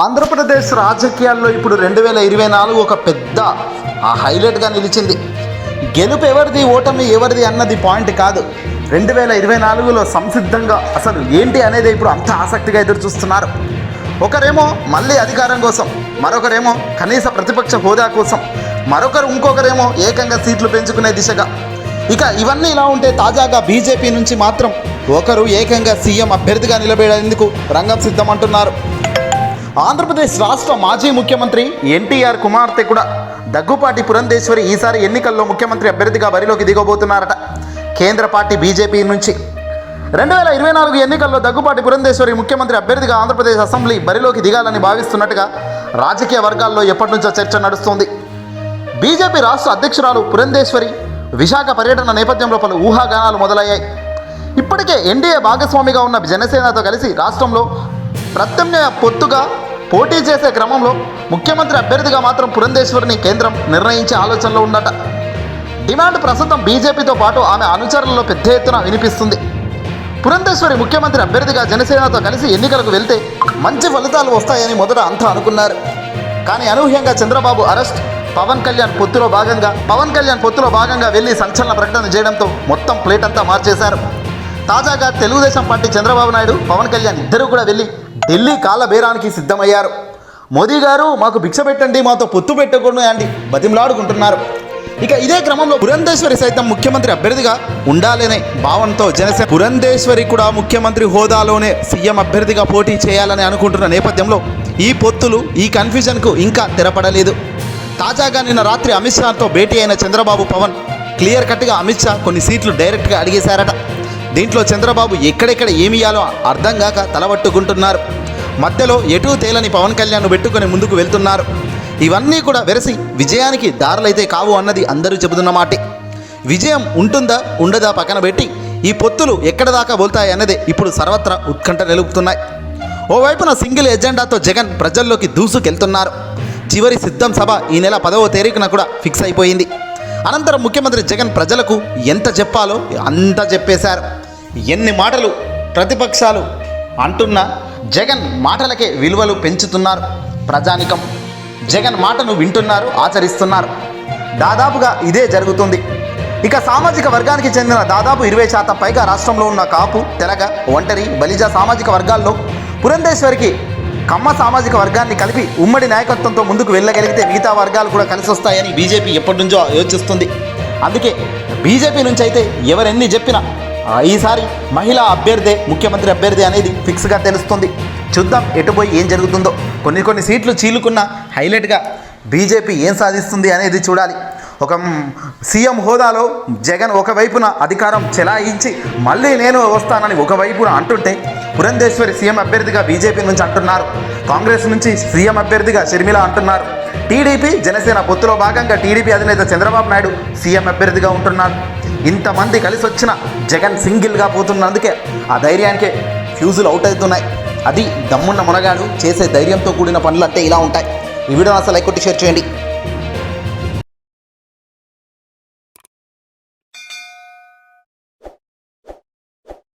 ఆంధ్రప్రదేశ్ రాజకీయాల్లో ఇప్పుడు రెండు వేల ఇరవై నాలుగు ఒక పెద్ద ఆ హైలైట్గా నిలిచింది. గెలుపు ఎవరిది ఓటమి ఎవరిది అన్నది పాయింట్ కాదు. రెండు వేల ఇరవై నాలుగులో సంసిద్ధంగా అసలు ఏంటి అనేది ఇప్పుడు అంత ఆసక్తిగా ఎదురు చూస్తున్నారు ఒకరేమో మళ్ళీ అధికారం కోసం మరొకరేమో కనీస ప్రతిపక్ష హోదా కోసం మరొకరు ఇంకొకరేమో ఏకంగా సీట్లు పెంచుకునే దిశగా. ఇక ఇవన్నీ ఇలా ఉంటే తాజాగా బీజేపీ నుంచి మాత్రం ఒకరు ఏకంగా సీఎం అభ్యర్థిగా నిలబడేందుకు రంగం సిద్ధమంటున్నారు. ఆంధ్రప్రదేశ్ రాష్ట్ర మాజీ ముఖ్యమంత్రి ఎన్టీఆర్ కుమార్తె కూడా దగ్గుపాటి పురంధేశ్వరి ఈసారి ఎన్నికల్లో ముఖ్యమంత్రి అభ్యర్థిగా బరిలోకి దిగబోతున్నారట. కేంద్ర పార్టీ బీజేపీ నుంచి రెండు వేల ఇరవై నాలుగు ఎన్నికల్లో దగ్గుపాటి పురంధేశ్వరి ముఖ్యమంత్రి అభ్యర్థిగా ఆంధ్రప్రదేశ్ అసెంబ్లీ బరిలోకి దిగాలని భావిస్తున్నట్టుగా రాజకీయ వర్గాల్లో ఎప్పటి నుంచో చర్చ నడుస్తోంది. బీజేపీ రాష్ట్ర అధ్యక్షురాలు పురంధేశ్వరి విశాఖ పర్యటన నేపథ్యంలో పలు ఊహాగానాలు మొదలయ్యాయి. ఇప్పటికే ఎన్డీఏ భాగస్వామిగా ఉన్న జనసేనతో కలిసి రాష్ట్రంలో ప్రత్యామ్నాయ పొత్తుగా పోటీ చేసే క్రమంలో ముఖ్యమంత్రి అభ్యర్థిగా మాత్రం పురంధేశ్వరిని కేంద్రం నిర్ణయించే ఆలోచనలో ఉందట. డిమాండ్ ప్రస్తుతం బీజేపీతో పాటు ఆమె అనుచరులలో పెద్ద ఎత్తున వినిపిస్తుంది. పురంధేశ్వరి ముఖ్యమంత్రి అభ్యర్థిగా జనసేనతో కలిసి ఎన్నికలకు వెళ్తే మంచి ఫలితాలు వస్తాయని మొదట అంతా అనుకున్నారు. కానీ అనూహ్యంగా చంద్రబాబు అరెస్ట్ పవన్ కళ్యాణ్ పొత్తులో భాగంగా పవన్ కళ్యాణ్ పొత్తులో భాగంగా వెళ్ళి సంచలన ప్రకటన చేయడంతో మొత్తం ప్లేట్ అంతా మార్చేశారు. తాజాగా తెలుగుదేశం పార్టీ చంద్రబాబు నాయుడు పవన్ కళ్యాణ్ ఇద్దరూ కూడా వెళ్ళి ఢిల్లీ కాళ్ళ బేరానికి సిద్ధమయ్యారు. మోదీ గారు మాకు భిక్ష పెట్టండి మాతో పొత్తు పెట్టకూడదు అండి. బతిమలాడుకుంటున్నారు. ఇక ఇదే క్రమంలో పురంధేశ్వరి సైతం ముఖ్యమంత్రి అభ్యర్థిగా ఉండాలనే భావనతో జనసేన పురంధేశ్వరి కూడా ముఖ్యమంత్రి హోదాలోనే సీఎం అభ్యర్థిగా పోటీ చేయాలని అనుకుంటున్న నేపథ్యంలో ఈ పొత్తులు ఈ కన్ఫ్యూజన్కు ఇంకా తెరపడలేదు. తాజాగా నిన్న రాత్రి అమిత్ షాతో భేటీ అయిన చంద్రబాబు పవన్ క్లియర్ కట్గా అమిత్ షా కొన్ని సీట్లు డైరెక్ట్గా అడిగేశారట. దీంట్లో చంద్రబాబు ఎక్కడెక్కడ ఏమి ఇయ్యాలో అర్థం కాక తలబట్టుకుంటున్నారు మధ్యలో ఎటూ తేలని పవన్ కళ్యాణ్ పెట్టుకుని ముందుకు వెళ్తున్నారు. ఇవన్నీ కూడా వెరసి విజయానికి దారులైతే కావు అన్నది అందరూ చెబుతున్న మాటే. విజయం ఉంటుందా ఉండదా పక్కన పెట్టి ఈ పొత్తులు ఎక్కడ దాకా బోల్తాయి అన్నదే ఇప్పుడు సర్వత్రా ఉత్కంఠ నిలుపుతున్నాయి ఓవైపున సింగిల్ ఎజెండాతో జగన్ ప్రజల్లోకి దూసుకెళ్తున్నారు. చివరి సిద్ధం సభ ఈ నెల పదవ తేదీన కూడా ఫిక్స్ అయిపోయింది. అనంతరం ముఖ్యమంత్రి జగన్ ప్రజలకు ఎంత చెప్పాలో అంత చెప్పేశారు. ఎన్ని మాటలు ప్రతిపక్షాలు అంటున్న జగన్ మాటలకే విలువలు పెంచుతున్నారు. ప్రజానికం జగన్ మాటను వింటున్నారు ఆచరిస్తున్నారు. దాదాపుగా ఇదే జరుగుతుంది. ఇక సామాజిక వర్గానికి చెందిన దాదాపు ఇరవై శాతం పైగా రాష్ట్రంలో ఉన్న కాపు తెలగ ఒంటరి బలిజ సామాజిక వర్గాల్లో పురంధేశ్వరికి కమ్మ సామాజిక వర్గాన్ని కలిపి ఉమ్మడి నాయకత్వంతో ముందుకు వెళ్ళగలిగితే మిగతా వర్గాలు కూడా కలిసి వస్తాయని బీజేపీ ఎప్పటి నుంచో యోచిస్తుంది అందుకే బీజేపీ నుంచి అయితే ఎవరెన్ని చెప్పినా ఈసారి మహిళా అభ్యర్థే ముఖ్యమంత్రి అభ్యర్థి అనేది ఫిక్స్గా తెలుస్తుంది. చూద్దాం ఎటుపోయి ఏం జరుగుతుందో. కొన్ని కొన్ని సీట్లు చీలుకున్న హైలైట్గా బీజేపీ ఏం సాధిస్తుంది అనేది చూడాలి. ఒక సీఎం హోదాలో జగన్ ఒకవైపున అధికారం చెలాయించి మళ్ళీ నేను వస్తానని ఒకవైపున అంటుంటే పురంధేశ్వరి సీఎం అభ్యర్థిగా బీజేపీ నుంచి అంటున్నారు. కాంగ్రెస్ నుంచి సీఎం అభ్యర్థిగా షర్మిల అంటున్నారు. టీడీపీ జనసేన పొత్తులో భాగంగా టీడీపీ అధినేత చంద్రబాబు నాయుడు సీఎం అభ్యర్థిగా ఉంటున్నారు ఇంతమంది కలిసి వచ్చిన జగన్ సింగిల్గా పోతున్నందుకే ఆ ధైర్యానికే ఫ్యూజులు అవుట్ అవుతున్నాయి. అది దమ్మున్న మునగాడు చేసే ధైర్యంతో కూడిన పనులు అంటే ఇలా ఉంటాయి. ఈ వీడియో అసలు లైక్ కొట్టి షేర్ చేయండి.